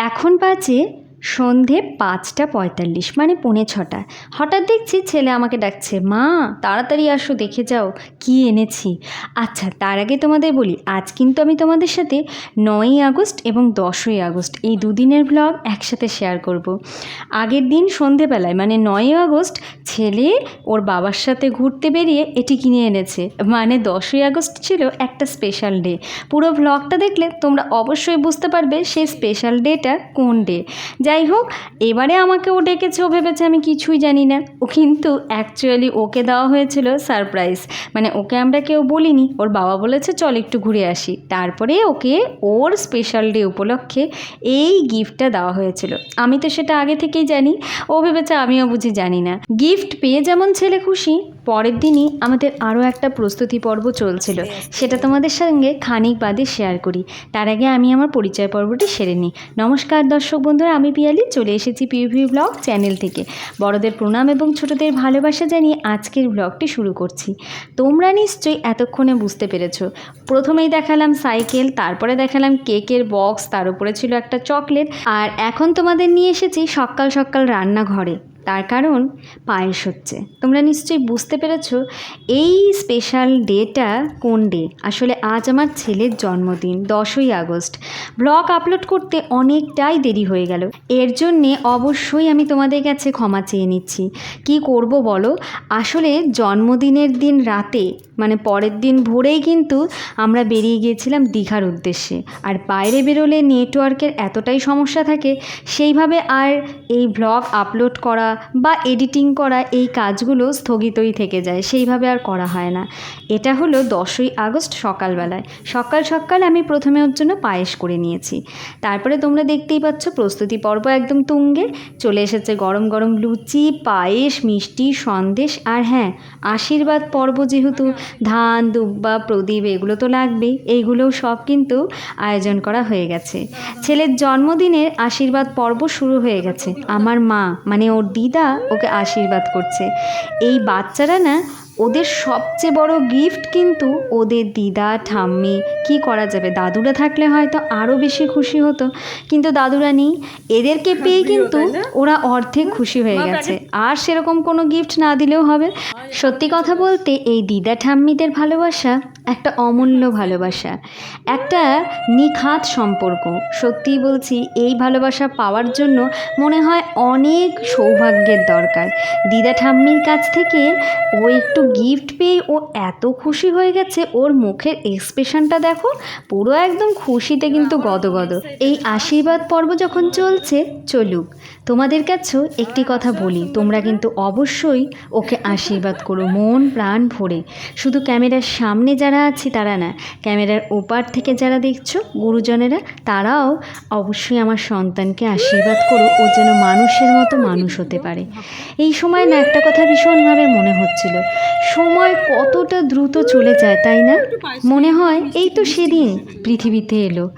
এখন বাজে সন্ধে পাঁচটা পঁয়তাল্লিশ মানে পৌনে ছটা। হঠাৎ দেখছি ছেলে আমাকে ডাকছে, মা, তাড়াতাড়ি আসো, দেখে যাও, কি এনেছি? আচ্ছা তার আগে তোমাদের বলি, আজ কিন্তু আমি তোমাদের সাথে নয়ই আগস্ট এবং দশই আগস্ট এই দুদিনের ব্লগ একসাথে শেয়ার করব। আগের দিন সন্ধেবেলায় মানে নয়ই আগস্ট, ছেলে ওর বাবার সাথে ঘুরতে বেরিয়ে এটি কিনে এনেছে। মানে দশই আগস্ট ছিল একটা স্পেশাল ডে পুরো ব্লগটা দেখলে তোমরা অবশ্যই বুঝতে পারবে সেই স্পেশাল ডেটা কোন ডে হোক, এবারে আমাকে ও ডেকেছে, ও ভেবেছে আমি কিছুই জানি না। ও কিন্তু অ্যাকচুয়ালি ওকে দেওয়া হয়েছিল সারপ্রাইজ মানে ওকে আমরা কেউ বলিনি, ওর বাবা বলেছে, চল একটু ঘুরে আসি। তারপরে ওকে ওর স্পেশাল ডে উপলক্ষে এই গিফটটা দেওয়া হয়েছিল। আমি তো সেটা আগে থেকেই জানি, ও ভেবেছে আমিও বুঝি জানি না। গিফট পেয়ে যেমন ছেলে খুশি পরের দিনই আমাদের আরও একটা প্রস্তুতি পর্ব চলছিল। সেটা তোমাদের সঙ্গে খানিক বাদে শেয়ার করি। তার আগে আমি আমার পরিচয় পর্বটি সেরে নিই। নমস্কার দর্শক বন্ধুরা আমি পিয়ালি চলে এসেছি পিভি ব্লগ চ্যানেল থেকে। বড়দের প্রণাম এবং ছোটদের ভালোবাসা জানিয়ে আজকের ব্লগটি শুরু করছি। তোমরা নিশ্চয়ই এতক্ষণে বুঝতে পেরেছ। প্রথমেই দেখালাম সাইকেল তারপরে দেখালাম কেকের বক্স তার উপরে ছিল একটা চকলেট আর এখন তোমাদের নিয়ে এসেছি সকাল সকাল রান্নাঘরে। তার কারণ পায়েস হচ্ছে। তোমরা নিশ্চয়ই বুঝতে পেরেছ এই স্পেশাল ডেটা কোন ডে আসলে আজ আমার ছেলের জন্মদিন, দশই আগস্ট। ব্লগ আপলোড করতে অনেকটাই দেরি হয়ে গেল। এর জন্যে অবশ্যই আমি তোমাদের কাছে ক্ষমা চেয়ে নিচ্ছি। কি করব বলো? আসলে জন্মদিনের দিন রাতে মানে পরের দিন ভোরেই কিন্তু আমরা বেরিয়ে গিয়েছিলাম দীঘার উদ্দেশ্যে। আর বাইরে বেরোলে নেটওয়ার্কের এতটাই সমস্যা থাকে, সেইভাবে আর এই ব্লগ আপলোড করা বা এডিটিং করা এই কাজগুলো স্থগিতই থেকে যায়, সেইভাবে আর করা হয় না। এটা হলো দশই আগস্ট সকালবেলায়। সকাল সকাল আমি প্রথমে ওর জন্য পায়েস করে নিয়েছি। তারপরে তোমরা দেখতেই পাচ্ছ প্রস্তুতি পর্ব একদম তুঙ্গে। চলে এসেছে গরম গরম লুচি, পায়েস, মিষ্টি, সন্দেশ আর হ্যাঁ আশীর্বাদ পর্ব যেহেতু, ধান, দুব্বা, প্রদীপ এগুলো তো লাগবেই। এইগুলোও সব কিন্তু আয়োজন করা হয়ে গেছে। ছেলের জন্মদিনের আশীর্বাদ পর্ব শুরু হয়ে গেছে। আমার মা মানে ওর দিদা ওকে আশীর্বাদ করছে। এই বাচ্চারা না ওদের সবচেয়ে বড় গিফট কিন্তু ওদের দিদা ঠাম্মি কি করা যাবে? দাদুরা থাকলে হয়তো আরও বেশি খুশি হতো। কিন্তু দাদুরা নেই। এদেরকে পেয়ে কিন্তু ওরা অর্ধেক খুশি হয়ে গেছে। আর সেরকম কোনো গিফট না দিলেও হবে। সত্যি কথা বলতে এই দিদা ঠাম্মিদের ভালোবাসা একটা অমূল্য ভালোবাসা। একটা নিখাত সম্পর্ক। সত্যিই বলছি, এই ভালোবাসা পাওয়ার জন্য মনে হয় অনেক সৌভাগ্যের দরকার। দিদা ঠাম্মির কাছ থেকে ও একটু গিফট পেয়ে ও এত খুশি হয়ে গেছে, ওর মুখের এক্সপ্রেশনটা দেখো, পুরো একদম খুশিতে কিন্তু গদগদ। এই আশীর্বাদ পর্ব যখন চলছে, চলুক। তোমাদের কাছেও একটি কথা বলি, তোমরা কিন্তু অবশ্যই ওকে আশীর্বাদ করো, মন প্রাণ ভরে। শুধু ক্যামেরার সামনে যারা আছি তারা না। ক্যামেরার ওপার থেকে যারা দেখছ, গুরুজনেরা, তারাও অবশ্যই আমার সন্তানকে আশীর্বাদ করো ও যেন মানুষের মতো মানুষ হতে পারে। এই সময় না, একটা কথা ভীষণভাবে মনে হচ্ছিল। সময় কতটা দ্রুত চলে যায়, তাই না? মনে হয়, এই তো সেদিন পৃথিবীতে এলো।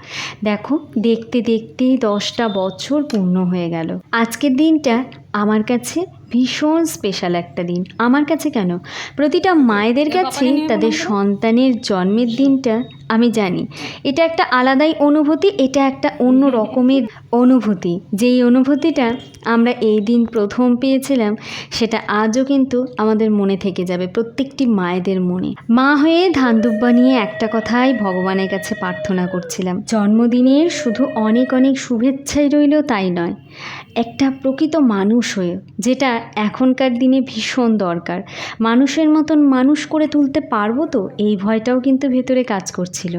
দেখো, দেখতে, দেখতেই দশটা বছর পূর্ণ হয়ে গেল। আজকের দিনটা আমার কাছে ভীষণ স্পেশাল একটা দিন। আমার কাছে কেন? প্রতিটা মায়েদের কাছে তাদের সন্তানের জন্মের দিনটা আমি জানি। এটা একটা আলাদাই অনুভূতি এটা একটা অন্য রকমের অনুভূতি। যেই অনুভূতিটা আমরা এই দিন প্রথম পেয়েছিলাম সেটা আজও কিন্তু আমাদের মনে থেকে যাবে প্রত্যেকটি মায়েদের মনে। মা হয়ে ধান দুব্বা নিয়ে একটা কথাই ভগবানের কাছে প্রার্থনা করছিলাম। জন্মদিনের শুধু অনেক অনেক শুভেচ্ছাই রইল তাই নয়। একটা প্রকৃত মানুষ হয়ে, যেটা এখনকার দিনে ভীষণ দরকার। মানুষের মতন মানুষ করে তুলতে পারব তো, এই ভয়টাও কিন্তু ভেতরে কাজ করছিল।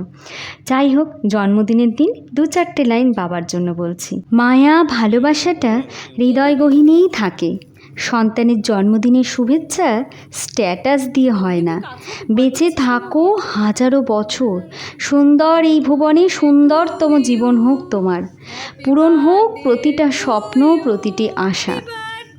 যাই হোক, জন্মদিনের দিন দু চারটে লাইন বাবার জন্য বলছি। মায়া ভালোবাসাটা হৃদয় গহীনেই থাকে। সন্তানের জন্মদিনের শুভেচ্ছা স্ট্যাটাস দিয়ে হয় না। বেঁচে থাকো হাজারো বছর। সুন্দর এই ভুবনে সুন্দরতম জীবন হোক তোমার। পূরণ হোক প্রতিটা স্বপ্ন, প্রতিটি আশা।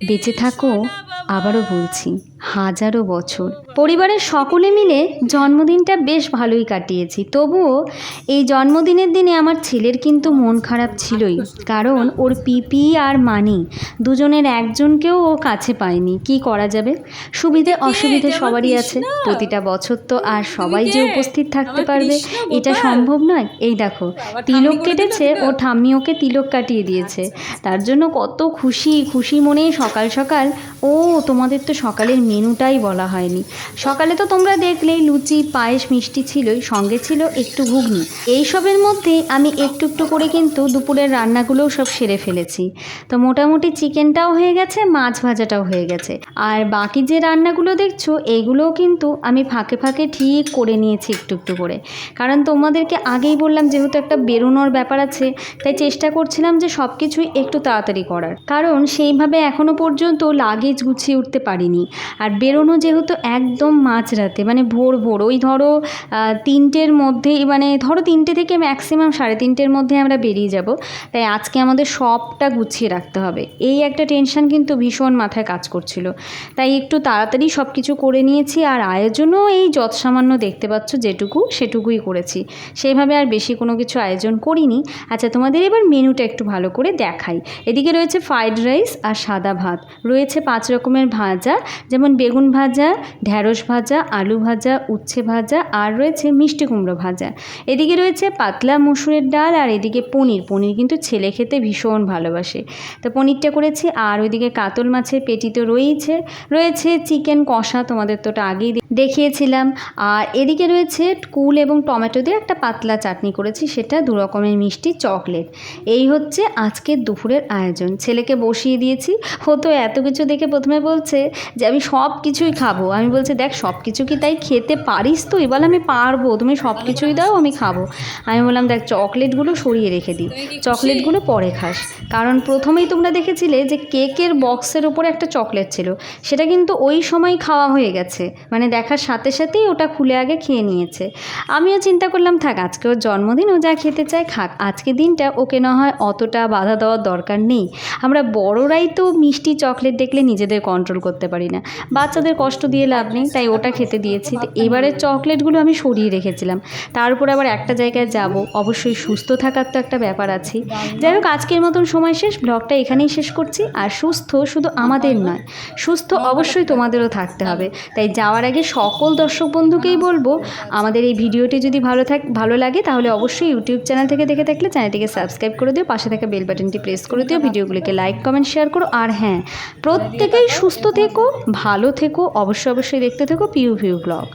বেঁচে থাকো, আবারও বলছি। হাজারো বছর। পরিবারের সকলে মিলে জন্মদিনটা বেশ ভালোই কাটিয়েছি। তবুও এই জন্মদিনের দিনে আমার ছেলের কিন্তু মন খারাপ ছিলই কারণ ওর পিপি আর মানি দুজনের একজনকেও ও কাছে পায়নি। কি করা যাবে? সুবিধে অসুবিধে সবারই আছে। প্রতিটা বছর তো আর সবাই যে উপস্থিত থাকতে পারবে এটা সম্ভব নয়? এই দেখো তিলক কেটেছে ও ঠাম্মি ওকে তিলক কাটিয়ে দিয়েছে। তার জন্য কত খুশি খুশি মনে সকাল সকাল ও তোমাদের তো সকালের মেনুটাই বলা হয়নি। সকালে তো তোমরা দেখলেই লুচি, পায়েস, মিষ্টি ছিলই, সঙ্গে ছিল একটু ঘুগনি। এইসবের মধ্যে আমি একটু একটু করে কিন্তু দুপুরের রান্নাগুলোও সব সেরে ফেলেছি। তো মোটামুটি চিকেনটাও হয়ে গেছে, মাছ ভাজাটাও হয়ে গেছে। আর বাকি যে রান্নাগুলো দেখছ, এগুলোও কিন্তু আমি ফাঁকে ফাঁকে ঠিক করে নিয়েছি একটু একটু করে। কারণ তোমাদেরকে আগেই বললাম, যেহেতু একটা বেরোনোর ব্যাপার আছে, তাই চেষ্টা করছিলাম যে সব কিছুই একটু তাড়াতাড়ি করার। কারণ সেইভাবে এখনও পর্যন্ত লাগেজ গুছিয়ে উঠতে পারিনি। আর বেরোনো যেহেতু একদম মাঝরাতে মানে ভোর ভোর, ওই ধরো তিনটের মধ্যেই মানে ধরো তিনটে থেকে ম্যাক্সিমাম সাড়ে তিনটের মধ্যে আমরা বেরিয়ে যাব। তাই আজকে আমাদের সবটা গুছিয়ে রাখতে হবে। এই একটা টেনশন কিন্তু ভীষণ মাথায় কাজ করছিল। তাই একটু তাড়াতাড়ি সব কিছু করে নিয়েছি আর আয়োজনও এই যত সামান্য দেখতে পাচ্ছ যেটুকু, সেটুকুই করেছি। সেইভাবে আর বেশি কোনো কিছু আয়োজন করিনি। আচ্ছা তোমাদের এবার মেনুটা একটু ভালো করে দেখাই। এদিকে রয়েছে ফ্রাইড রাইস আর সাদা ভাত। রয়েছে পাঁচ রকমের ভাজা, যেমন বেগুন ভাজা ঢ্যাঁড়স ভাজা, আলু ভাজা, উচ্ছে ভাজা আর রয়েছে মিষ্টি কুমড়ো ভাজা। এদিকে রয়েছে পাতলা মসুরের ডাল আর এদিকে পনির। পনির কিন্তু ছেলে খেতে ভীষণ ভালোবাসে। তো পনিরটা করেছি আর ওইদিকে কাতল মাছের পেটি তো রয়েইছে। রয়েছে। চিকেন কষা তোমাদের তো ওটা আগেই দেখিয়েছিলাম। আর এদিকে রয়েছে কুল এবং টমেটো দিয়ে একটা পাতলা চাটনি করেছি, সেটা দু রকমের মিষ্টি চকলেট। এই হচ্ছে আজকের দুপুরের আয়োজন। ছেলেকে বসিয়ে দিয়েছি। ও তো এত কিছু দেখে প্রথমে বলছে যে, আমি সব কিছুই খাব। আমি বলছি, দেখ, সব কিছু কি তাই খেতে পারিস তো এবার আমি পারব। তুমি সব কিছুই দাও, আমি খাব। আমি বললাম, দেখ, চকলেটগুলো সরিয়ে রেখে দিই? চকলেটগুলো পরে খাস। কারণ প্রথমেই তোমরা দেখেছিলে যে, কেকের বক্সের উপরে একটা চকলেট ছিল। সেটা কিন্তু ওই সময় খাওয়া হয়ে গেছে। মানে দেখার সাথে সাথেই ওটা খুলে আগে খেয়ে নিয়েছে। আমিও চিন্তা করলাম, থাক, আজকে ওর জন্মদিন, ও যা খেতে চায় খাক। আজকে দিনটা ওকে না হয় অতটা বাধা দেওয়ার দরকার নেই। আমরা বড়রাই তো মিষ্টি চকলেট দেখলে নিজেদের কন্ট্রোল করতে পারি না। বাচ্চাদের কষ্ট দিয়ে লাভ নেই, তাই ওটা খেতে দিয়েছি। এবারের চকলেটগুলো আমি সরিয়ে রেখেছিলাম। তার উপর আবার একটা জায়গায় যাব। অবশ্যই সুস্থ থাকার তো একটা ব্যাপার আছে। যাই হোক, আজকের মতন সময় শেষ। ব্লগটা এখানেই শেষ করছি। আর সুস্থ শুধু আমাদের নয়, সুস্থ অবশ্যই তোমাদেরও থাকতে হবে। তাই যাওয়ার আগে সকল দর্শক বন্ধুকেই বলব, আমাদের এই ভিডিওটি যদি ভালো থাক, ভালো লাগে, তাহলে অবশ্যই ইউটিউব চ্যানেল থেকে দেখে থাকলে চ্যানেলটিকে সাবস্ক্রাইব করে দিও, পাশে থাকা বেল বাটনটি প্রেস করে দিও, ভিডিওগুলিকে লাইক, কমেন্ট, শেয়ার করো। আর হ্যাঁ প্রত্যেকেই সুস্থ থেকো, ভালো থেকো, অবশ্যই অবশ্যই দেখতে থেকো পিউ ভিউ ব্লগ।